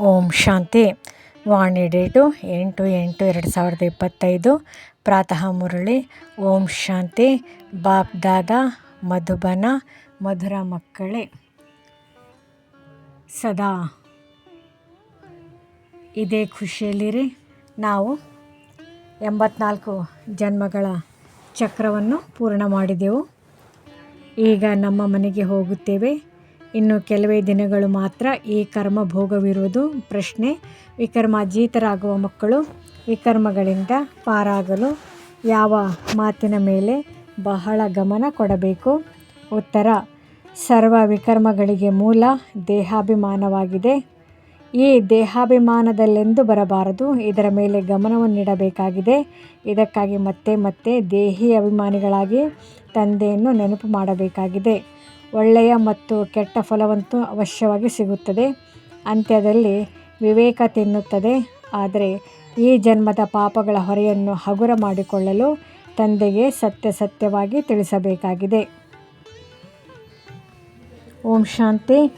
ಓಂ ಶಾಂತಿ. ವಾಣಿ date ಎಂಟು ಎಂಟು ಎರಡು ಸಾವಿರದ ಇಪ್ಪತ್ತೈದು. ಪ್ರಾತಃ ಮುರಳಿ, ಓಂ ಶಾಂತಿ. ಬಾಪ್ ದಾದಾ, ಮಧುಬನ, ಮಧುರ ಮಕ್ಕಳೇ. ಸದಾ ಇದೇ ಖುಷಿಯಲ್ಲಿರಿ. ನಾವು ಎಂಬತ್ನಾಲ್ಕು ಜನ್ಮಗಳ ಚಕ್ರವನ್ನು ಪೂರ್ಣ ಮಾಡಿದೆವು. ಈಗ ನಮ್ಮ ಮನೆಗೆ ಹೋಗುತ್ತೇವೆ. ಇನ್ನು ಕೆಲವೇ ದಿನಗಳು ಮಾತ್ರ ಈ ಕರ್ಮ ಭೋಗವಿರುವುದು ಪ್ರಶ್ನೆ. ವಿಕರ್ಮಾಜೀತರಾಗುವ ಮಕ್ಕಳು ವಿಕರ್ಮಗಳಿಂದ ಪಾರಾಗಲು ಯಾವ ಮಾತಿನ ಮೇಲೆ ಬಹಳ ಗಮನ ಕೊಡಬೇಕು? ಉತ್ತರ, ಸರ್ವ ವಿಕರ್ಮಗಳಿಗೆ ಮೂಲ ದೇಹಾಭಿಮಾನವಾಗಿದೆ. ಈ ದೇಹಾಭಿಮಾನದಲ್ಲೆಂದು ಬರಬಾರದು, ಇದರ ಮೇಲೆ ಗಮನವನ್ನು ನೀಡಬೇಕಾಗಿದೆ ಇದಕ್ಕಾಗಿ ಮತ್ತೆ ಮತ್ತೆ ದೇಹಿ ಅಭಿಮಾನಿಗಳಾಗಿ ತಂದೆಯನ್ನು ನೆನಪು ಮಾಡಬೇಕಾಗಿದೆ. ಒಳ್ಳೆಯ ಮತ್ತು ಕೆಟ್ಟ ಫಲವಂತೂ ಅವಶ್ಯವಾಗಿ ಸಿಗುತ್ತದೆ. ಅಂತ್ಯದಲ್ಲಿ ವಿವೇಕ ತಿನ್ನುತ್ತದೆ. ಆದರೆ ಈ ಜನ್ಮದ ಪಾಪಗಳ ಹೊರೆಯನ್ನು ಹಗುರ ಮಾಡಿಕೊಳ್ಳಲು ತಂದೆಗೆ ಸತ್ಯ ಸತ್ಯವಾಗಿ ತಿಳಿಸಬೇಕಾಗಿದೆ. ಓಂ ಶಾಂತಿ.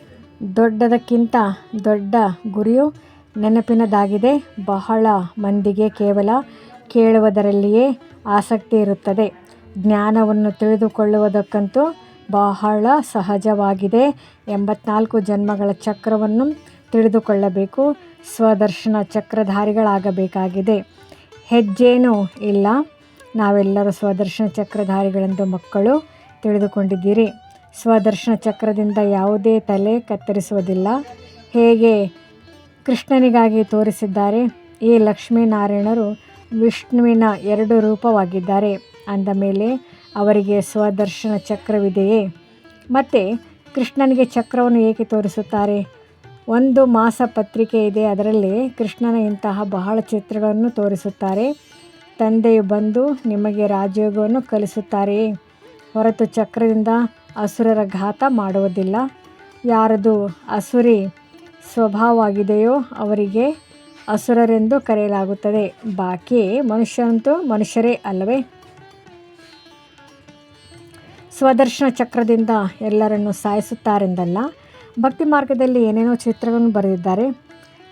ದೊಡ್ಡದಕ್ಕಿಂತ ದೊಡ್ಡ ಗುರಿಯು ನೆನಪಿನದಾಗಿದೆ. ಬಹಳ ಮಂದಿಗೆ ಕೇವಲ ಕೇಳುವುದರಲ್ಲಿಯೇ ಆಸಕ್ತಿ ಇರುತ್ತದೆ. ಜ್ಞಾನವನ್ನು ತಿಳಿದುಕೊಳ್ಳುವುದಕ್ಕಂತೂ ಬಹಳ ಸಹಜವಾಗಿದೆ. ಎಂಬತ್ನಾಲ್ಕು ಜನ್ಮಗಳ ಚಕ್ರವನ್ನು ತಿಳಿದುಕೊಳ್ಳಬೇಕು. ಸ್ವದರ್ಶನ ಚಕ್ರಧಾರಿಗಳಾಗಬೇಕಾಗಿದೆ. ಹೆಜ್ಜೇನೂ ಇಲ್ಲ. ನಾವೆಲ್ಲರೂ ಸ್ವದರ್ಶನ ಚಕ್ರಧಾರಿಗಳೆಂದು ಮಕ್ಕಳು ತಿಳಿದುಕೊಂಡಿದ್ದೀರಿ. ಸ್ವದರ್ಶನ ಚಕ್ರದಿಂದ ಯಾವುದೇ ತಲೆ ಕತ್ತರಿಸುವುದಿಲ್ಲ. ಹೇಗೆ ಕೃಷ್ಣನಿಗಾಗಿ ತೋರಿಸಿದ್ದಾರೆ. ಈ ಲಕ್ಷ್ಮೀನಾರಾಯಣರು ವಿಷ್ಣುವಿನ ಎರಡು ರೂಪವಾಗಿದ್ದಾರೆ. ಅಂದ ಮೇಲೆ ಅವರಿಗೆ ಸ್ವದರ್ಶನ ಚಕ್ರವಿದೆಯೇ? ಮತ್ತು ಕೃಷ್ಣನಿಗೆ ಚಕ್ರವನ್ನು ಏಕೆ ತೋರಿಸುತ್ತಾರೆ? ಒಂದು ಮಾಸ ಪತ್ರಿಕೆ ಇದೆ, ಅದರಲ್ಲಿ ಕೃಷ್ಣನ ಇಂತಹ ಬಹಳ ಚಿತ್ರಗಳನ್ನು ತೋರಿಸುತ್ತಾರೆ. ತಂದೆಯು ಬಂದು ನಿಮಗೆ ರಾಜಯೋಗವನ್ನು ಕಲಿಸುತ್ತಾರೆಯೇ? ಹೊರತು ಚಕ್ರದಿಂದ ಅಸುರರ ಘಾತ ಮಾಡುವುದಿಲ್ಲ. ಯಾರದು ಅಸುರಿ ಸ್ವಭಾವವಾಗಿದೆಯೋ ಅವರಿಗೆ ಅಸುರರೆಂದು ಕರೆಯಲಾಗುತ್ತದೆ. ಬಾಕಿ ಮನುಷ್ಯರಂತೂ ಮನುಷ್ಯರೇ ಅಲ್ಲವೇ? ಸ್ವದರ್ಶನ ಚಕ್ರದಿಂದ ಎಲ್ಲರನ್ನು ಸಾಯಿಸುತ್ತಾರೆಂದಲ್ಲ, ಭಕ್ತಿ ಮಾರ್ಗದಲ್ಲಿ ಏನೇನೋ ಚಿತ್ರಗಳನ್ನು ಬರೆದಿದ್ದಾರೆ.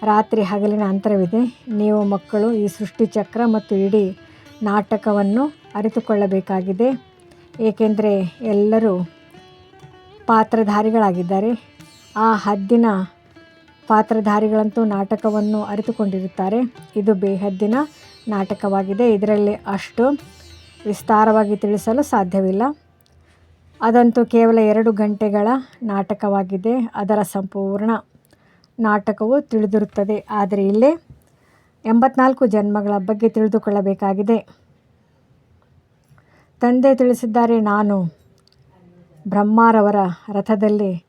ರಾತ್ರಿ ಹಗಲಿನ ಅಂತರವಿದೆ. ನೀವು ಮಕ್ಕಳು ಈ ಸೃಷ್ಟಿ ಚಕ್ರ ಮತ್ತು ಇಡೀ ನಾಟಕವನ್ನು ಅರಿತುಕೊಳ್ಳಬೇಕಾಗಿದೆ. ಏಕೆಂದರೆ ಎಲ್ಲರೂ ಪಾತ್ರಧಾರಿಗಳಾಗಿದ್ದಾರೆ. ಆ ಹದ್ದಿನ ಪಾತ್ರಧಾರಿಗಳಂತೂ ನಾಟಕವನ್ನು ಅರಿತುಕೊಂಡಿರುತ್ತಾರೆ. ಇದು ಬೇಹದ್ದಿನ ನಾಟಕವಾಗಿದೆ. ಇದರಲ್ಲಿ ಅಷ್ಟು ವಿಸ್ತಾರವಾಗಿ ತಿಳಿಸಲು ಸಾಧ್ಯವಿಲ್ಲ. ಅದಂತೂ ಕೇವಲ ಎರಡು ಗಂಟೆಗಳ ನಾಟಕವಾಗಿದೆ. ಅದರ ಸಂಪೂರ್ಣ ನಾಟಕವು ತಿಳಿದಿರುತ್ತದೆ. ಆದರೆ ಇಲ್ಲೇ ಎಂಬತ್ನಾಲ್ಕು ಜನ್ಮಗಳ ಬಗ್ಗೆ ತಿಳಿದುಕೊಳ್ಳಬೇಕಾಗಿದೆ. ತಂದೆ ತಿಳಿಸಿದ್ದಾರೆ, ನಾನು ಬ್ರಹ್ಮಾರವರ ರಥದಲ್ಲಿ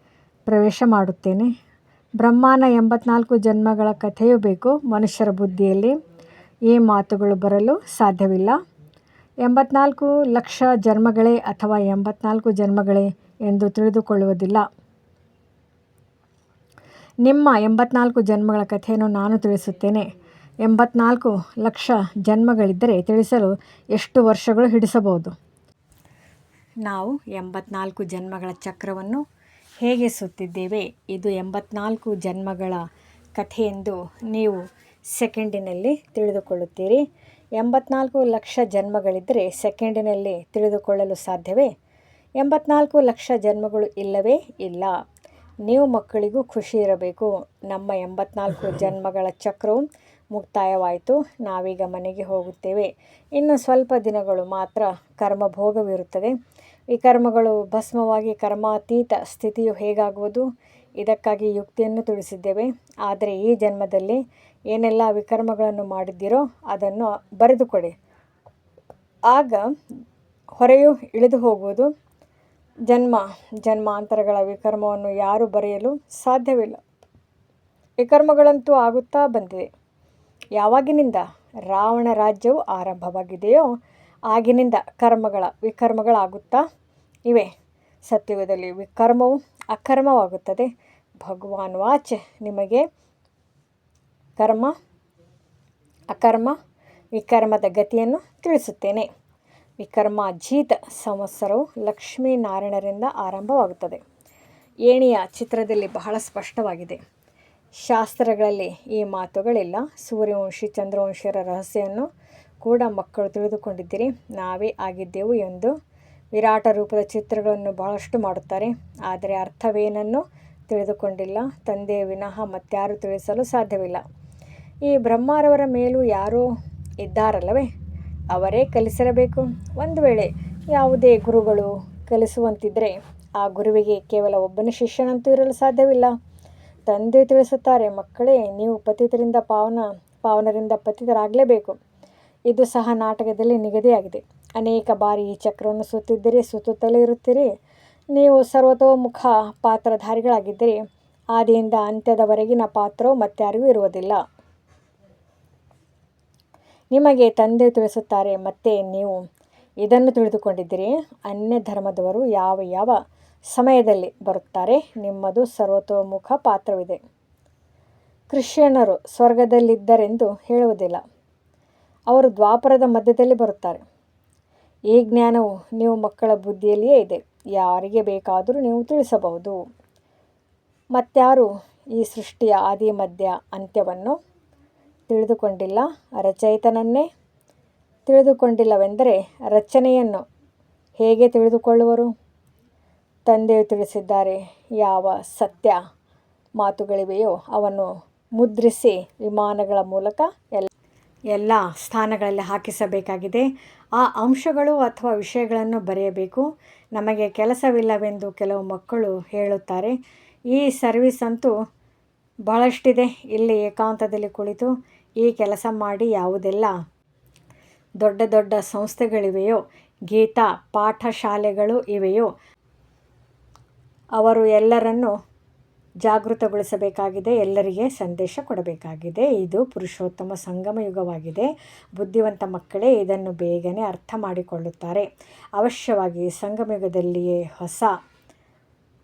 ಪ್ರವೇಶ ಮಾಡುತ್ತೇನೆ. ಬ್ರಹ್ಮನ ಎಂಬತ್ನಾಲ್ಕು ಜನ್ಮಗಳ ಕಥೆಯೂ ಬೇಕು. ಮನುಷ್ಯರ ಬುದ್ಧಿಯಲ್ಲಿ ಈ ಮಾತುಗಳು ಬರಲು ಸಾಧ್ಯವಿಲ್ಲ. ಎಂಬತ್ನಾಲ್ಕು ಲಕ್ಷ ಜನ್ಮಗಳೇ ಅಥವಾ ಎಂಬತ್ನಾಲ್ಕು ಜನ್ಮಗಳೇ ಎಂದು ತಿಳಿದುಕೊಳ್ಳುವುದಿಲ್ಲ. ನಿಮ್ಮ ಎಂಬತ್ನಾಲ್ಕು ಜನ್ಮಗಳ ಕಥೆಯನ್ನು ನಾನು ತಿಳಿಸುತ್ತೇನೆ. ಎಂಬತ್ನಾಲ್ಕು ಲಕ್ಷ ಜನ್ಮಗಳಿದ್ದರೆ ತಿಳಿಸಲು ಎಷ್ಟು ವರ್ಷಗಳು ಹಿಡಿಸಬಹುದು? ನಾವು ಎಂಬತ್ನಾಲ್ಕು ಜನ್ಮಗಳ ಚಕ್ರವನ್ನು ಹೇಗೆ ಸುತ್ತಿದ್ದೇವೆ? ಇದು ಎಂಬತ್ನಾಲ್ಕು ಜನ್ಮಗಳ ಕಥೆಯೆಂದು ನೀವು ಸೆಕೆಂಡಿನಲ್ಲಿ ತಿಳಿದುಕೊಳ್ಳುತ್ತೀರಿ. ಎಂಬತ್ನಾಲ್ಕು ಲಕ್ಷ ಜನ್ಮಗಳಿದ್ದರೆ ಸೆಕೆಂಡಿನಲ್ಲಿ ತಿಳಿದುಕೊಳ್ಳಲು ಸಾಧ್ಯವೇ? ಎಂಬತ್ನಾಲ್ಕು ಲಕ್ಷ ಜನ್ಮಗಳು ಇಲ್ಲವೇ ಇಲ್ಲ. ನೀವು ಮಕ್ಕಳಿಗೂ ಖುಷಿ ಇರಬೇಕು. ನಮ್ಮ ಎಂಬತ್ನಾಲ್ಕು ಜನ್ಮಗಳ ಚಕ್ರವು ಮುಕ್ತಾಯವಾಯಿತು. ನಾವೀಗ ಮನೆಗೆ ಹೋಗುತ್ತೇವೆ. ಇನ್ನು ಸ್ವಲ್ಪ ದಿನಗಳು ಮಾತ್ರ ಕರ್ಮಭೋಗವಿರುತ್ತದೆ. ಈ ಕರ್ಮಗಳು ಭಸ್ಮವಾಗಿ ಕರ್ಮಾತೀತ ಸ್ಥಿತಿಯು ಹೇಗಾಗುವುದು? ಇದಕ್ಕಾಗಿ ಯುಕ್ತಿಯನ್ನು ತಿಳಿಸಿದ್ದೇವೆ. ಆದರೆ ಈ ಜನ್ಮದಲ್ಲಿ ಏನೆಲ್ಲ ವಿಕರ್ಮಗಳನ್ನು ಮಾಡಿದ್ದೀರೋ ಅದನ್ನು ಬರೆದುಕೊಡಿ. ಆಗ ಹೊರೆಯು ಇಳಿದು ಹೋಗುವುದು. ಜನ್ಮ, ಜನ್ಮಾಂತರಗಳ ವಿಕರ್ಮವನ್ನು ಯಾರು ಬರೆಯಲು ಸಾಧ್ಯವಿಲ್ಲ. ವಿಕರ್ಮಗಳಂತೂ ಆಗುತ್ತಾ ಬಂದಿದೆ. ಯಾವಾಗಿನಿಂದ ರಾವಣ ರಾಜ್ಯವು ಆರಂಭವಾಗಿದೆಯೋ ಆಗಿನಿಂದ ಕರ್ಮಗಳ ವಿಕರ್ಮಗಳಾಗುತ್ತಾ ಇವೆ. ಸತ್ಯುಗದಲ್ಲಿ ವಿಕರ್ಮವು ಅಕರ್ಮವಾಗುತ್ತದೆ. ಭಗವಾನ್ ವಾಚ್ ನಿಮಗೆ ಕರ್ಮ, ಅಕರ್ಮ, ವಿಕರ್ಮದ ಗತಿಯನ್ನು ತಿಳಿಸುತ್ತೇನೆ. ವಿಕರ್ಮ ಜೀತ ಸಂವತ್ಸರವು ಲಕ್ಷ್ಮೀನಾರಾಯಣರಿಂದ ಆರಂಭವಾಗುತ್ತದೆ. ಏಣಿಯ ಚಿತ್ರದಲ್ಲಿ ಬಹಳ ಸ್ಪಷ್ಟವಾಗಿದೆ. ಶಾಸ್ತ್ರಗಳಲ್ಲಿ ಈ ಮಾತುಗಳಿಲ್ಲ. ಸೂರ್ಯವಂಶಿ, ಚಂದ್ರವಂಶಿಯರ ರಹಸ್ಯವನ್ನು ಕೂಡ ಮಕ್ಕಳು ತಿಳಿದುಕೊಂಡಿದ್ದೀರಿ. ನಾವೇ ಆಗಿದ್ದೆವು ಎಂದು ವಿರಾಟ ರೂಪದ ಚಿತ್ರಗಳನ್ನು ಬಹಳಷ್ಟು ಮಾಡುತ್ತಾರೆ. ಆದರೆ ಅರ್ಥವೇನನ್ನು ತಿಳಿದುಕೊಂಡಿಲ್ಲ. ತಂದೆಯ ವಿನಃ ಮತ್ತಾರು ತಿಳಿಸಲು ಸಾಧ್ಯವಿಲ್ಲ. ಈ ಬ್ರಹ್ಮಾರವರ ಮೇಲೂ ಯಾರೋ ಇದ್ದಾರಲ್ಲವೇ? ಅವರೇ ಕಲಿಸಿರಬೇಕು ಒಂದು ವೇಳೆ ಯಾವುದೇ ಗುರುಗಳು ಕಲಿಸುವಂತಿದ್ದರೆ ಆ ಗುರುವಿಗೆ ಕೇವಲ ಒಬ್ಬನ ಶಿಷ್ಯನಂತೂ ಇರಲು ಸಾಧ್ಯವಿಲ್ಲ. ತಂದೆ ತಿಳಿಸುತ್ತಾರೆ, ಮಕ್ಕಳೇ, ನೀವು ಪತಿತರಿಂದ ಪಾವನ, ಪಾವನರಿಂದ ಪತಿತರಾಗಲೇಬೇಕು. ಇದು ಸಹ ನಾಟಕದಲ್ಲಿ ನಿಗದಿಯಾಗಿದೆ. ಅನೇಕ ಬಾರಿ ಈ ಚಕ್ರವನ್ನು ಸುತ್ತಿದ್ದೀರಿ, ಸುತ್ತುತ್ತಲೇ ಇರುತ್ತೀರಿ. ನೀವು ಸರ್ವತೋಮುಖ ಪಾತ್ರಧಾರಿಗಳಾಗಿದ್ದರೆ, ಆದಿಯಿಂದ ಅಂತ್ಯದವರೆಗಿನ ಪಾತ್ರವು ಮತ್ತಾರಿಗೂ ಇರುವುದಿಲ್ಲ. ನಿಮಗೆ ತಂದೆ ತಿಳಿಸುತ್ತಾರೆ, ಮತ್ತೆ ನೀವು ಇದನ್ನು ತಿಳಿದುಕೊಂಡಿದ್ದೀರಿ. ಅನ್ಯ ಧರ್ಮದವರು ಯಾವ ಯಾವ ಸಮಯದಲ್ಲಿ ಬರುತ್ತಾರೆ ನಿಮ್ಮದು ಸರ್ವತೋಮುಖ ಪಾತ್ರವಿದೆ. ಕ್ರಿಶ್ಚಿಯನ್ನರು ಸ್ವರ್ಗದಲ್ಲಿದ್ದರೆಂದು ಹೇಳುವುದಿಲ್ಲ. ಅವರು ದ್ವಾಪರದ ಮಧ್ಯದಲ್ಲಿ ಬರುತ್ತಾರೆ. ಈ ಜ್ಞಾನವು ನೀವು ಮಕ್ಕಳ ಬುದ್ಧಿಯಲ್ಲಿಯೇ ಇದೆ. ಯಾರಿಗೆ ಬೇಕಾದರೂ ನೀವು ತಿಳಿಸಬಹುದು. ಮತ್ತಾರು ಈ ಸೃಷ್ಟಿಯ ಆದಿ ಮಧ್ಯ ಅಂತ್ಯವನ್ನು ತಿಳಿದುಕೊಂಡಿಲ್ಲ. ರಚಯಿತನನ್ನೇ ತಿಳಿದುಕೊಂಡಿಲ್ಲವೆಂದರೆ ರಚನೆಯನ್ನು ಹೇಗೆ ತಿಳಿದುಕೊಳ್ಳುವರು? ತಂದೆಯು ತಿಳಿಸಿದ್ದಾರೆ, ಯಾವ ಸತ್ಯ ಮಾತುಗಳಿವೆಯೋ ಅವನ್ನು ಮುದ್ರಿಸಿ ವಿಮಾನಗಳ ಮೂಲಕ ಎಲ್ಲ ಎಲ್ಲ ಸ್ಥಾನಗಳಲ್ಲಿ ಹಾಕಿಸಬೇಕಾಗಿದೆ. ಆ ಅಂಶಗಳು ಅಥವಾ ವಿಷಯಗಳನ್ನು ಬರೆಯಬೇಕು. ನಮಗೆ ಕೆಲಸವಿಲ್ಲವೆಂದು ಕೆಲವು ಮಕ್ಕಳು ಹೇಳುತ್ತಾರೆ. ಈ ಸರ್ವಿಸ್ ಅಂತೂ ಬಹಳಷ್ಟಿದೆ. ಇಲ್ಲಿ ಏಕಾಂತದಲ್ಲಿ ಕುಳಿತು ಈ ಕೆಲಸ ಮಾಡಿ ಯಾವುದೆಲ್ಲ ದೊಡ್ಡ ದೊಡ್ಡ ಸಂಸ್ಥೆಗಳಿವೆಯೋ, ಗೀತಾ ಪಾಠಶಾಲೆಗಳು ಇವೆಯೋ, ಅವರು ಎಲ್ಲರನ್ನು ಜಾಗೃತಗೊಳಿಸಬೇಕಾಗಿದೆ, ಎಲ್ಲರಿಗೆ ಸಂದೇಶ ಕೊಡಬೇಕಾಗಿದೆ. ಇದು ಪುರುಷೋತ್ತಮ ಸಂಗಮ ಯುಗವಾಗಿದೆ. ಬುದ್ಧಿವಂತ ಮಕ್ಕಳೇ ಇದನ್ನು ಬೇಗನೆ ಅರ್ಥ ಮಾಡಿಕೊಳ್ಳುತ್ತಾರೆ. ಅವಶ್ಯವಾಗಿ ಸಂಗಮ ಯುಗದಲ್ಲಿಯೇ ಹೊಸ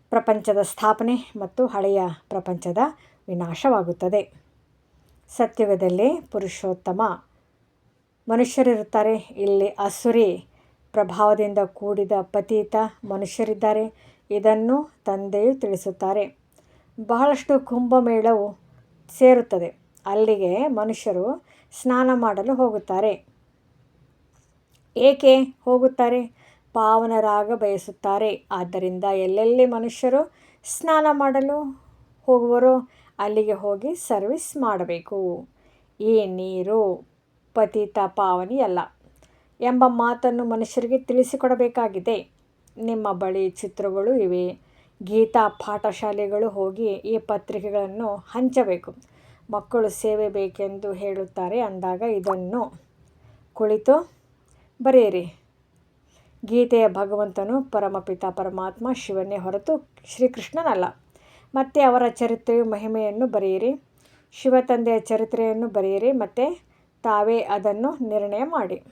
ಪ್ರಪಂಚದ ಸ್ಥಾಪನೆ ಮತ್ತು ಹಳೆಯ ಪ್ರಪಂಚದ ವಿನಾಶವಾಗುತ್ತದೆ. ಸತ್ಯುಗದಲ್ಲಿ ಪುರುಷೋತ್ತಮ. ಮನುಷ್ಯರಿರುತ್ತಾರೆ, ಇಲ್ಲಿ ಅಸುರಿ ಪ್ರಭಾವದಿಂದ ಕೂಡಿದ ಪತೀತ ಮನುಷ್ಯರಿದ್ದಾರೆ, ಇದನ್ನು ತಂದೆಯು ತಿಳಿಸುತ್ತಾರೆ. ಬಹಳಷ್ಟು ಕುಂಭಮೇಳವು ಸೇರುತ್ತದೆ, ಅಲ್ಲಿಗೆ ಮನುಷ್ಯರು ಸ್ನಾನ ಮಾಡಲು ಹೋಗುತ್ತಾರೆ. ಏಕೆ ಹೋಗುತ್ತಾರೆ? ಪಾವನರಾಗ ಬಯಸುತ್ತಾರೆ, ಆದ್ದರಿಂದ ಎಲ್ಲೆಲ್ಲಿ ಮನುಷ್ಯರು ಸ್ನಾನ ಮಾಡಲು ಹೋಗುವರೋ ಅಲ್ಲಿಗೆ ಹೋಗಿ ಸರ್ವಿಸ್ ಮಾಡಬೇಕು. ಈ ನೀರು ಪತಿತ ಪಾವನಿಯಲ್ಲ ಎಂಬ ಮಾತನ್ನು ಮನುಷ್ಯರಿಗೆ ತಿಳಿಸಿಕೊಡಬೇಕಾಗಿದೆ. ನಿಮ್ಮ ಬಳಿ ಚಿತ್ರಗಳು ಇವೆ. ಗೀತಾ ಪಾಠಶಾಲೆಗಳು ಹೋಗಿ ಈ ಪತ್ರಿಕೆಗಳನ್ನು ಹಂಚಬೇಕು. ಮಕ್ಕಳು ಸೇವೆ ಬೇಕೆಂದು ಹೇಳುತ್ತಾರೆ ಅಂದಾಗ ಇದನ್ನು ಕುಳಿತು ಬರೆಯಿರಿ. ಗೀತೆಯ ಭಗವಂತನು ಪರಮಪಿತ ಪರಮಾತ್ಮ ಶಿವನೇ ಹೊರತು ಶ್ರೀಕೃಷ್ಣನಲ್ಲ. ಮತ್ತು ಅವರ ಚರಿತ್ರೆಯ ಮಹಿಮೆಯನ್ನು ಬರೆಯಿರಿ. ಶಿವ ತಂದೆಯ ಚರಿತ್ರೆಯನ್ನು ಬರೆಯಿರಿ ಮತ್ತು ತಾವೇ ಅದನ್ನು ನಿರ್ಣಯ ಮಾಡಿ.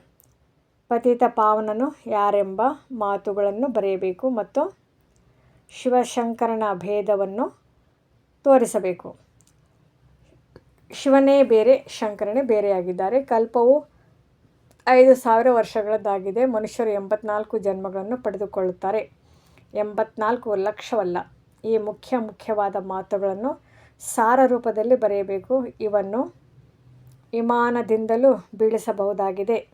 ಪತಿತ ಪಾವನನು ಯಾರೆಂಬ ಮಾತುಗಳನ್ನು ಬರೆಯಬೇಕು ಮತ್ತು ಶಿವಶಂಕರನ ಭೇದವನ್ನು ತೋರಿಸಬೇಕು. ಶಿವನೇ ಬೇರೆ, ಶಂಕರನೇ ಬೇರೆಯಾಗಿದ್ದಾರೆ. ಕಲ್ಪವು ಐದು ಸಾವಿರ ವರ್ಷಗಳದ್ದಾಗಿದೆ. ಮನುಷ್ಯರು ಎಂಬತ್ನಾಲ್ಕು ಜನ್ಮಗಳನ್ನು ಪಡೆದುಕೊಳ್ಳುತ್ತಾರೆ. ಎಂಬತ್ನಾಲ್ಕು ಲಕ್ಷವಲ್ಲ. ಈ ಮುಖ್ಯ ಮುಖ್ಯವಾದ ಮಾತುಗಳನ್ನು ಸಾರ ರೂಪದಲ್ಲಿ ಬರೆಯಬೇಕು. ಇವನ್ನು ವಿಮಾನದಿಂದಲೂ ಬೀಳಿಸಬಹುದಾಗಿದೆ.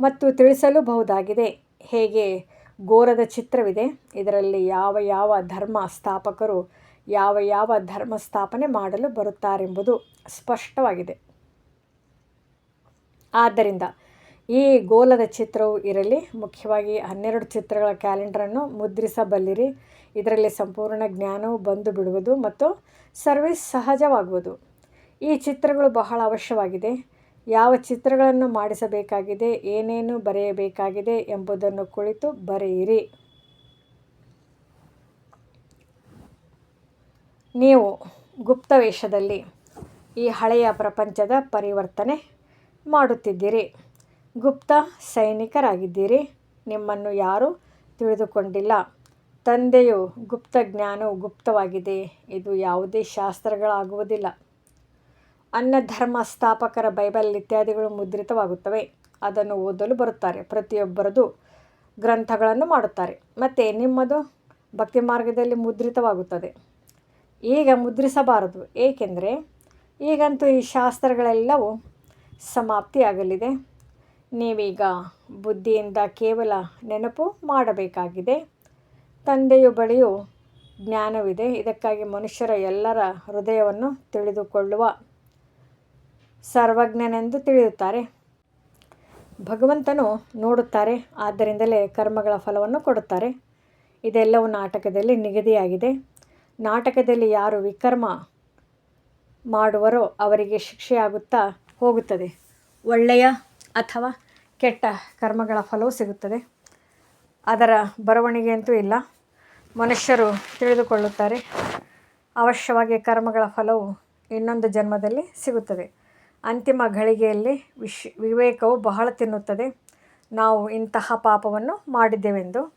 ಮತ್ತು ತಿಳಿಸಲೂಬಹುದಾಗಿದೆ. ಹೇಗೆ? ಗೋರದ ಚಿತ್ರವಿದೆ. ಇದರಲ್ಲಿ ಯಾವ ಯಾವ ಧರ್ಮ ಸ್ಥಾಪಕರು ಯಾವ ಯಾವ ಧರ್ಮ ಸ್ಥಾಪನೆ ಮಾಡಲು ಬರುತ್ತಾರೆಂಬುದು ಸ್ಪಷ್ಟವಾಗಿದೆ. ಆದ್ದರಿಂದ ಈ ಗೋಲದ ಚಿತ್ರವು ಇರಲಿ, ಮುಖ್ಯವಾಗಿ ಹನ್ನೆರಡು ಚಿತ್ರಗಳ ಕ್ಯಾಲೆಂಡರನ್ನು ಮುದ್ರಿಸಬಲ್ಲಿರಿ. ಇದರಲ್ಲಿ ಸಂಪೂರ್ಣ ಜ್ಞಾನವು ಬಂದು ಬಿಡುವುದು ಮತ್ತು ಸರ್ವಿಸ್ ಸಹಜವಾಗುವುದು. ಈ ಚಿತ್ರಗಳು ಬಹಳ ಅವಶ್ಯವಾಗಿದೆ. ಯಾವ ಚಿತ್ರಗಳನ್ನು ಮಾಡಿಸಬೇಕಾಗಿದೆ, ಏನೇನು ಬರೆಯಬೇಕಾಗಿದೆ ಎಂಬುದನ್ನು ಕುಳಿತು ಬರೆಯಿರಿ. ನೀವು ಗುಪ್ತವೇಷದಲ್ಲಿ ಈ ಹಳೆಯ ಪ್ರಪಂಚದ ಪರಿವರ್ತನೆ ಮಾಡುತ್ತಿದ್ದೀರಿ. ಗುಪ್ತ ಸೈನಿಕರಾಗಿದ್ದೀರಿ. ನಿಮ್ಮನ್ನು ಯಾರೂ ತಿಳಿದುಕೊಂಡಿಲ್ಲ. ತಂದೆಯು ಗುಪ್ತ ಜ್ಞಾನವು ಗುಪ್ತವಾಗಿದೆ. ಇದು ಯಾವುದೇ ಶಾಸ್ತ್ರಗಳಾಗುವುದಿಲ್ಲ. ಅನ್ನ ಧರ್ಮ ಸ್ಥಾಪಕರ ಬೈಬಲ್ ಇತ್ಯಾದಿಗಳು ಮುದ್ರಿತವಾಗುತ್ತವೆ. ಅದನ್ನು ಓದಲು ಬರುತ್ತಾರೆ. ಪ್ರತಿಯೊಬ್ಬರದು ಗ್ರಂಥಗಳನ್ನು ಮಾಡುತ್ತಾರೆ. ಮತ್ತು ನಿಮ್ಮದು ಭಕ್ತಿ ಮಾರ್ಗದಲ್ಲಿ ಮುದ್ರಿತವಾಗುತ್ತದೆ. ಈಗ ಮುದ್ರಿಸಬಾರದು. ಏಕೆಂದರೆ ಈಗಂತೂ ಈ ಶಾಸ್ತ್ರಗಳೆಲ್ಲವೂ ಸಮಾಪ್ತಿಯಾಗಲಿದೆ. ನೀವೀಗ ಬುದ್ಧಿಯಿಂದ ಕೇವಲ ನೆನಪು ಮಾಡಬೇಕಾಗಿದೆ. ತಂದೆಯ ಬಳಿಯೂ ಜ್ಞಾನವಿದೆ. ಇದಕ್ಕಾಗಿ ಮನುಷ್ಯರ ಎಲ್ಲರ ಹೃದಯವನ್ನು ತಿಳಿದುಕೊಳ್ಳುವ ಸರ್ವಜ್ಞನೆಂದು ತಿಳಿಯುತ್ತಾರೆ. ಭಗವಂತನು ನೋಡುತ್ತಾರೆ, ಆದ್ದರಿಂದಲೇ ಕರ್ಮಗಳ ಫಲವನ್ನು ಕೊಡುತ್ತಾರೆ. ಇದೆಲ್ಲವೂ ನಾಟಕದಲ್ಲಿ ನಿಗದಿಯಾಗಿದೆ. ನಾಟಕದಲ್ಲಿ ಯಾರು ವಿಕರ್ಮ ಮಾಡುವರೋ ಅವರಿಗೆ ಶಿಕ್ಷೆಯಾಗುತ್ತಾ ಹೋಗುತ್ತದೆ. ಒಳ್ಳೆಯ ಅಥವಾ ಕೆಟ್ಟ ಕರ್ಮಗಳ ಫಲವು ಸಿಗುತ್ತದೆ. ಅದರ ಬರವಣಿಗೆಯಂತೂ ಇಲ್ಲ. ಮನುಷ್ಯರು ತಿಳಿದುಕೊಳ್ಳುತ್ತಾರೆ, ಅವಶ್ಯವಾಗಿ ಕರ್ಮಗಳ ಫಲವು ಇನ್ನೊಂದು ಜನ್ಮದಲ್ಲಿ ಸಿಗುತ್ತದೆ. ಅಂತಿಮ ಘಳಿಗೆಯಲ್ಲಿ ವಿಶ್, ವಿವೇಕವು ಬಹಳ ತಿನ್ನುತ್ತದೆ. ನಾವು ಇಂತಹ ಪಾಪವನ್ನು ಮಾಡಿದ್ದೇವೆಂದು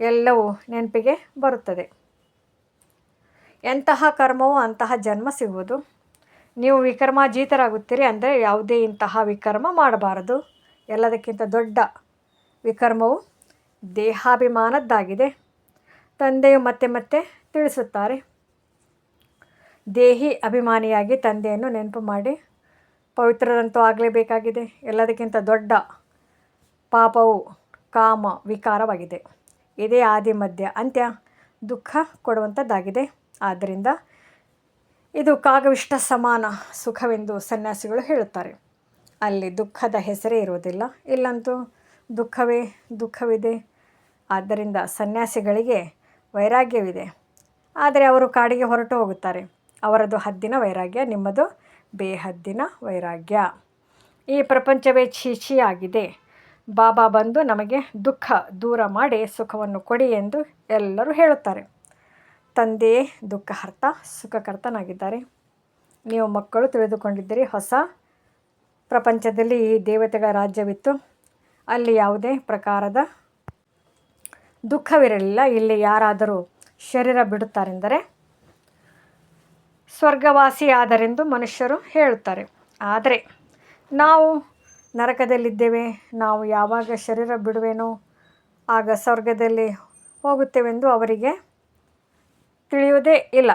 ಎಲ್ಲವೂ ನೆನಪಿಗೆ ಬರುತ್ತದೆ. ಎಂತಹ ಕರ್ಮವು ಅಂತಹ ಜನ್ಮ ಸಿಗುವುದು. ನೀವು ವಿಕರ್ಮಾಜೀತರಾಗುತ್ತೀರಿ ಅಂದರೆ ಯಾವುದೇ ಇಂತಹ ವಿಕರ್ಮ ಮಾಡಬಾರದು. ಎಲ್ಲದಕ್ಕಿಂತ ದೊಡ್ಡ ವಿಕರ್ಮವು ದೇಹಾಭಿಮಾನದ್ದಾಗಿದೆ. ತಂದೆಯು ಮತ್ತೆ ಮತ್ತೆ ತಿಳಿಸುತ್ತಾರೆ. ದೇಹಿ ಅಭಿಮಾನಿಯಾಗಿ ತಂದೆಯನ್ನು ನೆನಪು ಮಾಡಿ. ಪವಿತ್ರರಂತೂ ಆಗಲೇಬೇಕಾಗಿದೆ. ಎಲ್ಲದಕ್ಕಿಂತ ದೊಡ್ಡ ಪಾಪವು ಕಾಮ ವಿಕಾರವಾಗಿದೆ. ಇದೇ ಆದಿ ಮಧ್ಯ ಅಂತ್ಯ ದುಃಖ ಕೊಡುವಂಥದ್ದಾಗಿದೆ. ಆದ್ದರಿಂದ ಇದು ಕಾಗವಿಷ್ಟ ಸಮಾನ ಸುಖವೆಂದು ಸನ್ಯಾಸಿಗಳು ಹೇಳುತ್ತಾರೆ. ಅಲ್ಲಿ ದುಃಖದ ಹೆಸರೇ ಇರುವುದಿಲ್ಲ. ಇಲ್ಲಂತೂ ದುಃಖವೇ ದುಃಖವಿದೆ. ಆದ್ದರಿಂದ ಸನ್ಯಾಸಿಗಳಿಗೆ ವೈರಾಗ್ಯವಿದೆ. ಆದರೆ ಅವರು ಕಾಡಿಗೆ ಹೊರಟು ಹೋಗುತ್ತಾರೆ. ಅವರದು ಹದ್ದಿನ ವೈರಾಗ್ಯ, ನಿಮ್ಮದು ಬೇಹದ್ದಿನ ವೈರಾಗ್ಯ. ಈ ಪ್ರಪಂಚವೇ ಛೀಚಿಯಾಗಿದೆ ಬಾಬಾ ಬಂದು ನಮಗೆ ದುಃಖ ದೂರ ಮಾಡಿ ಸುಖವನ್ನು ಕೊಡಿ ಎಂದು ಎಲ್ಲರೂ ಹೇಳುತ್ತಾರೆ. ತಂದೆಯೇ ದುಃಖಹರ್ತ, ಸುಖಕರ್ತನಾಗಿದ್ದಾರೆ. ನೀವು ಮಕ್ಕಳು ತಿಳಿದುಕೊಂಡಿದ್ದೀರಿ, ಹೊಸ ಪ್ರಪಂಚದಲ್ಲಿ ಈ ದೇವತೆಗಳ ರಾಜ್ಯವಿತ್ತು. ಅಲ್ಲಿ ಯಾವುದೇ ಪ್ರಕಾರದ ದುಃಖವಿರಲಿಲ್ಲ. ಇಲ್ಲಿ ಯಾರಾದರೂ ಶರೀರ ಬಿಡುತ್ತಾರೆಂದರೆ ಸ್ವರ್ಗವಾಸಿಯಾದರೆಂದು ಮನುಷ್ಯರು ಹೇಳುತ್ತಾರೆ. ಆದರೆ ನಾವು ನರಕದಲ್ಲಿದ್ದೇವೆ, ನಾವು ಯಾವಾಗ ಶರೀರ ಬಿಡುವೆನೋ, ಆಗ ಸ್ವರ್ಗದಲ್ಲಿ ಹೋಗುತ್ತೇವೆಂದು ಅವರಿಗೆ ತಿಳಿಯುವುದೇ ಇಲ್ಲ.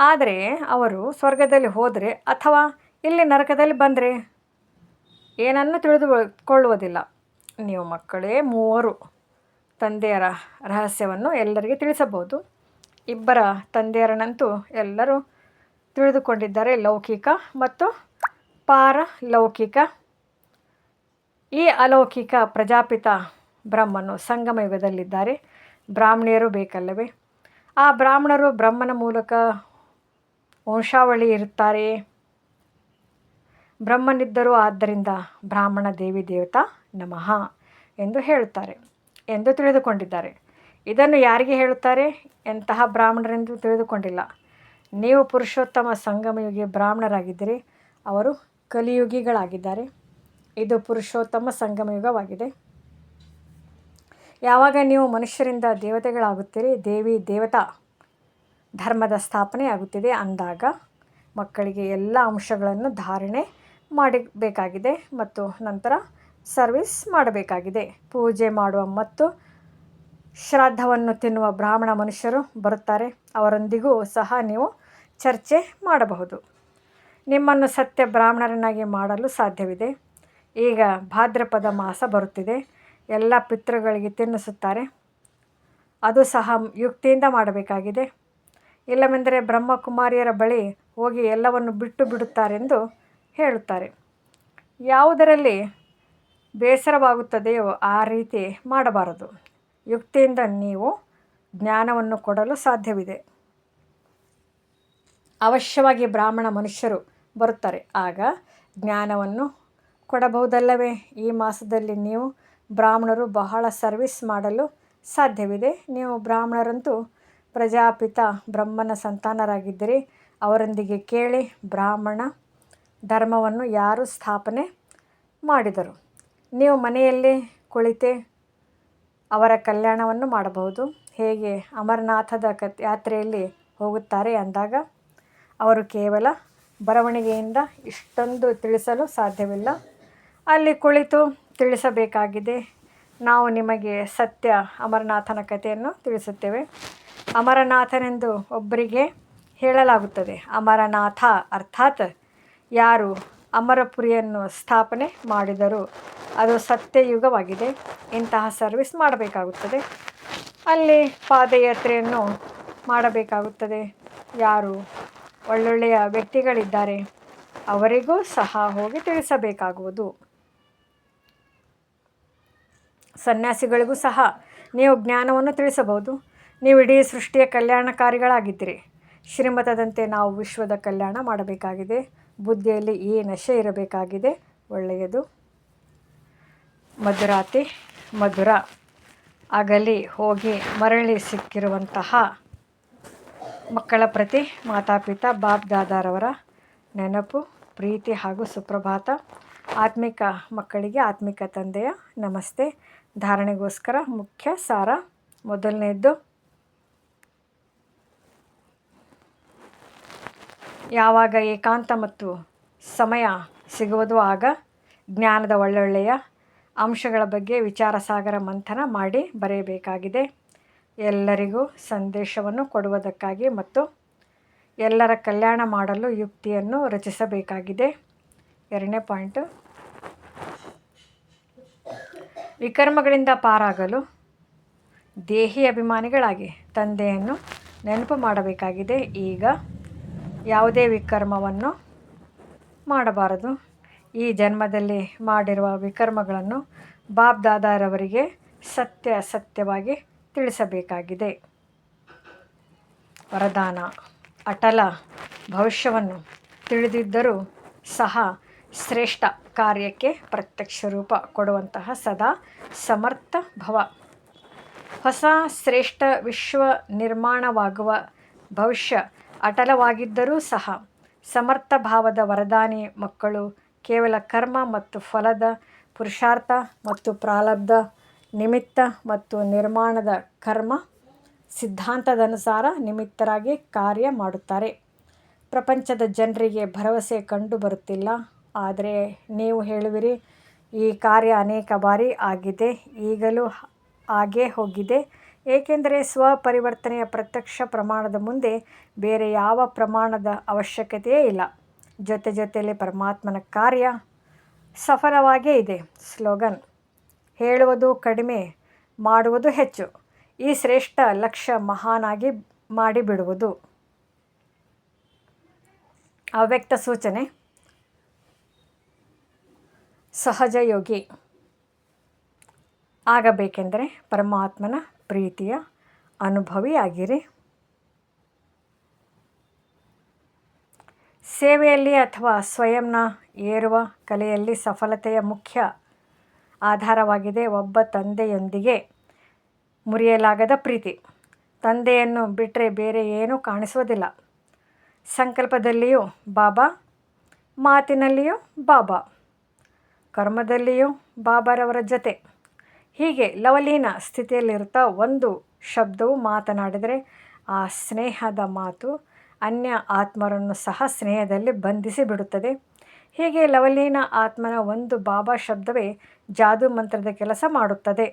ಆದರೆ ಅವರು ಸ್ವರ್ಗದಲ್ಲಿ ಹೋದರೆ ಅಥವಾ ಇಲ್ಲಿ ನರಕದಲ್ಲಿ ಬಂದರೆ ಏನನ್ನು ತಿಳಿದುಕೊಳ್ಳುವುದಿಲ್ಲ. ನೀವು ಮಕ್ಕಳೇ, ಮೂವರು ತಂದೆಯರ ರಹಸ್ಯವನ್ನು ಎಲ್ಲರಿಗೆ ತಿಳಿಸಬಹುದು. ಇಬ್ಬರ ತಂದೆಯರನ್ನಂತೂ ಎಲ್ಲರೂ ತಿಳಿದುಕೊಂಡಿದ್ದಾರೆ, ಲೌಕಿಕ ಮತ್ತು ಪಾರಲೌಕಿಕ. ಈ ಅಲೌಕಿಕ ಪ್ರಜಾಪಿತ ಬ್ರಹ್ಮನು ಸಂಗಮ ಯುಗದಲ್ಲಿದ್ದಾರೆ. ಬ್ರಾಹ್ಮಣಿಯರು ಬೇಕಲ್ಲವೇ? ಆ ಬ್ರಾಹ್ಮಣರು ಬ್ರಹ್ಮನ ಮೂಲಕ ವಂಶಾವಳಿ ಇರುತ್ತಾರೆ. ಬ್ರಹ್ಮನಿದ್ದರು ಆದ್ದರಿಂದ ಬ್ರಾಹ್ಮಣ ದೇವಿ ದೇವತಾ ನಮಃ ಎಂದು ಹೇಳುತ್ತಾರೆ, ಎಂದು ತಿಳಿದುಕೊಂಡಿದ್ದಾರೆ. ಇದನ್ನು ಯಾರಿಗೆ ಹೇಳುತ್ತಾರೆ? ಎಂತಹ ಬ್ರಾಹ್ಮಣರೆಂದು ತಿಳಿದುಕೊಂಡಿಲ್ಲ. ನೀವು ಪುರುಷೋತ್ತಮ ಸಂಗಮಯುಗಿ ಬ್ರಾಹ್ಮಣರಾಗಿದ್ದರೆ, ಅವರು ಕಲಿಯುಗಿಗಳಾಗಿದ್ದಾರೆ. ಇದು ಪುರುಷೋತ್ತಮ ಸಂಗಮಯುಗವಾಗಿದೆ. ಯಾವಾಗ ನೀವು ಮನುಷ್ಯರಿಂದ ದೇವತೆಗಳಾಗುತ್ತೀರಿ? ದೇವಿ ದೇವತಾ ಧರ್ಮದ ಸ್ಥಾಪನೆ ಆಗುತ್ತಿದೆ ಅಂದಾಗ ಮಕ್ಕಳಿಗೆ ಎಲ್ಲ ಅಂಶಗಳನ್ನು ಧಾರಣೆ ಮಾಡಬೇಕಾಗಿದೆ ಮತ್ತು ನಂತರ ಸರ್ವಿಸ್ ಮಾಡಬೇಕಾಗಿದೆ. ಪೂಜೆ ಮಾಡುವ ಮತ್ತು ಶ್ರಾದ್ದವನ್ನು ತಿನ್ನುವ ಬ್ರಾಹ್ಮಣ ಮನುಷ್ಯರು ಬರುತ್ತಾರೆ. ಅವರೊಂದಿಗೂ ಸಹ ನೀವು ಚರ್ಚೆ ಮಾಡಬಹುದು. ನಿಮ್ಮನ್ನು ಸತ್ಯ ಬ್ರಾಹ್ಮಣರನ್ನಾಗಿ ಮಾಡಲು ಸಾಧ್ಯವಿದೆ. ಈಗ ಭಾದ್ರಪದ ಮಾಸ ಬರುತ್ತಿದೆ. ಎಲ್ಲ ಪಿತೃಗಳಿಗೆ ತಿನ್ನಿಸುತ್ತಾರೆ. ಅದು ಸಹ ಯುಕ್ತಿಯಿಂದ ಮಾಡಬೇಕಾಗಿದೆ. ಇಲ್ಲವೆಂದರೆ ಬ್ರಹ್ಮಕುಮಾರಿಯರ ಬಳಿ ಹೋಗಿ ಎಲ್ಲವನ್ನು ಬಿಟ್ಟು ಬಿಡುತ್ತಾರೆಂದು ಹೇಳುತ್ತಾರೆ. ಯಾವುದರಲ್ಲಿ ಬೇಸರವಾಗುತ್ತದೆಯೋ ಆ ರೀತಿ ಮಾಡಬಾರದು. ಯುಕ್ತಿಯಿಂದ ನೀವು ಜ್ಞಾನವನ್ನು ಕೊಡಲು ಸಾಧ್ಯವಿದೆ. ಅವಶ್ಯವಾಗಿ ಬ್ರಾಹ್ಮಣ ಮನುಷ್ಯರು ಬರುತ್ತಾರೆ. ಆಗ ಜ್ಞಾನವನ್ನು ಕೊಡಬಹುದಲ್ಲವೇ? ಈ ಮಾಸದಲ್ಲಿ ನೀವು ಬ್ರಾಹ್ಮಣರು ಬಹಳ ಸರ್ವಿಸ್ ಮಾಡಲು ಸಾಧ್ಯವಿದೆ. ನೀವು ಬ್ರಾಹ್ಮಣರಂತೂ ಪ್ರಜಾಪಿತ ಬ್ರಹ್ಮನ ಸಂತಾನರಾಗಿದ್ದರೆ. ಅವರೊಂದಿಗೆ ಕೇಳಿ ಬ್ರಾಹ್ಮಣ ಧರ್ಮವನ್ನು ಯಾರು ಸ್ಥಾಪನೆ ಮಾಡಿದರು? ನೀವು ಮನೆಯಲ್ಲಿ ಕುಳಿತೆ ಅವರ ಕಲ್ಯಾಣವನ್ನು ಮಾಡಬಹುದು. ಹೇಗೆ ಅಮರನಾಥದ ಕ ಯಾತ್ರೆಯಲ್ಲಿ ಹೋಗುತ್ತಾರೆ ಅಂದಾಗ, ಅವರು ಕೇವಲ ಬರವಣಿಗೆಯಿಂದ ಇಷ್ಟೊಂದು ತಿಳಿಸಲು ಸಾಧ್ಯವಿಲ್ಲ. ಅಲ್ಲಿ ಕುಳಿತು ತಿಳಿಸಬೇಕಾಗಿದೆ. ನಾವು ನಿಮಗೆ ಸತ್ಯ ಅಮರನಾಥನ ಕಥೆಯನ್ನು ತಿಳಿಸುತ್ತೇವೆ. ಅಮರನಾಥನೆಂದು ಒಬ್ಬರಿಗೆ ಹೇಳಲಾಗುತ್ತದೆ. ಅಮರನಾಥ ಅರ್ಥಾತ್ ಯಾರು ಅಮರಪುರಿಯನ್ನು ಸ್ಥಾಪನೆ ಮಾಡಿದರು ಅದು ಸತ್ಯಯುಗವಾಗಿದೆ. ಇಂತಹ ಸರ್ವಿಸ್ ಮಾಡಬೇಕಾಗುತ್ತದೆ. ಅಲ್ಲಿ ಪಾದಯಾತ್ರೆಯನ್ನು ಮಾಡಬೇಕಾಗುತ್ತದೆ. ಯಾರು ಒಳ್ಳೊಳ್ಳೆಯ ವ್ಯಕ್ತಿಗಳಿದ್ದಾರೆ ಅವರಿಗೂ ಸಹ ಹೋಗಿ ತಿಳಿಸಬೇಕಾಗುವುದು. ಸನ್ಯಾಸಿಗಳಿಗೂ ಸಹ ನೀವು ಜ್ಞಾನವನ್ನು ತಿಳಿಸಬಹುದು. ನೀವು ಇಡೀ ಸೃಷ್ಟಿಯ ಕಲ್ಯಾಣಕಾರಿಗಳಾಗಿದ್ದೀರಿ. ಶ್ರೀಮತದಂತೆ ನಾವು ವಿಶ್ವದ ಕಲ್ಯಾಣ ಮಾಡಬೇಕಾಗಿದೆ. ಬುದ್ಧಿಯಲ್ಲಿ ಈ ನಶೆ ಇರಬೇಕಾಗಿದೆ. ಒಳ್ಳೆಯದು. ಮಧುರಾತಿ, ಮಧುರ. ಅಗಲಿ ಹೋಗಿ ಮರಳಿ ಸಿಕ್ಕಿರುವಂತಹ ಮಕ್ಕಳ ಪ್ರತಿ ಮಾತಾಪಿತ ಬಾಬ್ ದಾದಾರವರ ನೆನಪು, ಪ್ರೀತಿ ಹಾಗೂ ಸುಪ್ರಭಾತ. ಆತ್ಮಿಕ ಮಕ್ಕಳಿಗೆ ಆತ್ಮಿಕ ತಂದೆಯ ನಮಸ್ತೆ. ಧಾರಣೆಗೋಸ್ಕರ ಮುಖ್ಯ ಸಾರ ಮೊದಲನೇದ್ದು. ಯಾವಾಗ ಏಕಾಂತ ಮತ್ತು ಸಮಯ ಸಿಗುವುದು ಆಗ ಜ್ಞಾನದ ಒಳ್ಳೊಳ್ಳೆಯ ಅಂಶಗಳ ಬಗ್ಗೆ ವಿಚಾರ ಸಾಗರ ಮಂಥನ ಮಾಡಿ ಬರೆಯಬೇಕಾಗಿದೆ. ಎಲ್ಲರಿಗೂ ಸಂದೇಶವನ್ನು ಕೊಡುವುದಕ್ಕಾಗಿ ಮತ್ತು ಎಲ್ಲರ ಕಲ್ಯಾಣ ಮಾಡಲು ಯುಕ್ತಿಯನ್ನು ರಚಿಸಬೇಕಾಗಿದೆ. ಎರಡನೇ ಪಾಯಿಂಟು ವಿಕರ್ಮಗಳಿಂದ ಪಾರಾಗಲು ದೇಹಿ ಅಭಿಮಾನಿಗಳಾಗಿ ತಂದೆಯನ್ನು ನೆನಪು ಮಾಡಬೇಕಾಗಿದೆ. ಈಗ ಯಾವುದೇ ವಿಕರ್ಮವನ್ನು ಮಾಡಬಾರದು. ಈ ಜನ್ಮದಲ್ಲಿ ಮಾಡಿರುವ ವಿಕರ್ಮಗಳನ್ನು ಬಾಬ್ ದಾದಾರವರಿಗೆ ಸತ್ಯ ಅಸತ್ಯವಾಗಿ ತಿಳಿಸಬೇಕಾಗಿದೆ. ವರದಾನ, ಅಟಲ ಭವಿಷ್ಯವನ್ನು ತಿಳಿದಿದ್ದರೂ ಸಹ ಶ್ರೇಷ್ಠ. ಕಾರ್ಯಕ್ಕೆ ಪ್ರತ್ಯಕ್ಷ ರೂಪ ಕೊಡುವಂತಹ ಸದಾ ಸಮರ್ಥ ಭವ. ಹೊಸ ಶ್ರೇಷ್ಠ ವಿಶ್ವ ನಿರ್ಮಾಣವಾಗುವ ಭವಿಷ್ಯ ಅಟಲವಾಗಿದ್ದರೂ ಸಹ ಸಮರ್ಥ ಭಾವದ ವರದಾನಿ ಮಕ್ಕಳು ಕೇವಲ ಕರ್ಮ ಮತ್ತು ಫಲದ ಪುರುಷಾರ್ಥ ಮತ್ತು ಪ್ರಾರಬ್ಧ ನಿಮಿತ್ತ ಮತ್ತು ನಿರ್ಮಾಣದ ಕರ್ಮ ಸಿದ್ಧಾಂತದನುಸಾರ ನಿಮಿತ್ತರಾಗಿ ಕಾರ್ಯ ಮಾಡುತ್ತಾರೆ. ಪ್ರಪಂಚದ ಜನರಿಗೆ ಭರವಸೆ ಕಂಡು ಬರುತ್ತಿಲ್ಲ ಆದರೆ ನೀವು ಹೇಳುವಿರಿ, ಈ ಕಾರ್ಯ ಅನೇಕ ಬಾರಿ ಆಗಿದೆ, ಈಗಲೂ ಆಗೇ ಹೋಗಿದೆ. ಏಕೆಂದರೆ ಸ್ವಪರಿವರ್ತನೆಯ ಪ್ರತ್ಯಕ್ಷ ಪ್ರಮಾಣದ ಮುಂದೆ ಬೇರೆ ಯಾವ ಪ್ರಮಾಣದ ಅವಶ್ಯಕತೆಯೇ ಇಲ್ಲ. ಜೊತೆ ಜೊತೆಯಲ್ಲಿ ಪರಮಾತ್ಮನ ಕಾರ್ಯ ಸಫಲವಾಗೇ ಇದೆ. ಸ್ಲೋಗನ್, ಹೇಳುವುದು ಕಡಿಮೆ ಮಾಡುವುದು ಹೆಚ್ಚು. ಈ ಶ್ರೇಷ್ಠ ಲಕ್ಷ್ಯ ಮಹಾನಾಗಿ ಮಾಡಿಬಿಡುವುದು. ಅವ್ಯಕ್ತ ಸೂಚನೆ ಸಹಜಯೋಗಿ ಆಗಬೇಕೆಂದರೆ ಪರಮಾತ್ಮನ ಪ್ರೀತಿಯ ಅನುಭವಿಯಾಗಿರಿ. ಸೇವೆಯಲ್ಲಿ ಅಥವಾ ಸ್ವಯಂನ ಏರುವ ಕಲೆಯಲ್ಲಿ ಸಫಲತೆಯ ಮುಖ್ಯ ಆಧಾರವಾಗಿದೆ ಒಬ್ಬ ತಂದೆಯೊಂದಿಗೆ ಮುರಿಯಲಾಗದ ಪ್ರೀತಿ. ತಂದೆಯನ್ನು ಬಿಟ್ಟರೆ ಬೇರೆ ಏನೂ ಕಾಣಿಸುವುದಿಲ್ಲ. ಸಂಕಲ್ಪದಲ್ಲಿಯೂ ಬಾಬಾ, ಮಾತಿನಲ್ಲಿಯೂ ಬಾಬಾ. ಕರ್ಮದಲ್ಲಿಯೂ ಬಾಬಾರವರ ಜೊತೆ. ಹೀಗೆ ಲವಲೀನ ಸ್ಥಿತಿಯಲ್ಲಿರ್ತಾ ಒಂದು ಶಬ್ದವು ಮಾತನಾಡಿದರೆ ಆ ಸ್ನೇಹದ ಮಾತು ಅನ್ಯ ಆತ್ಮರನ್ನು ಸಹ ಸ್ನೇಹದಲ್ಲಿ ಬಂಧಿಸಿ ಬಿಡುತ್ತದೆ ಹೀಗೆ ಲವಲೀನ ಆತ್ಮನ ಒಂದು ಬಾಬಾ ಶಬ್ದವೇ ಜಾದು ಮಂತ್ರದ ಕೆಲಸ ಮಾಡುತ್ತದೆ.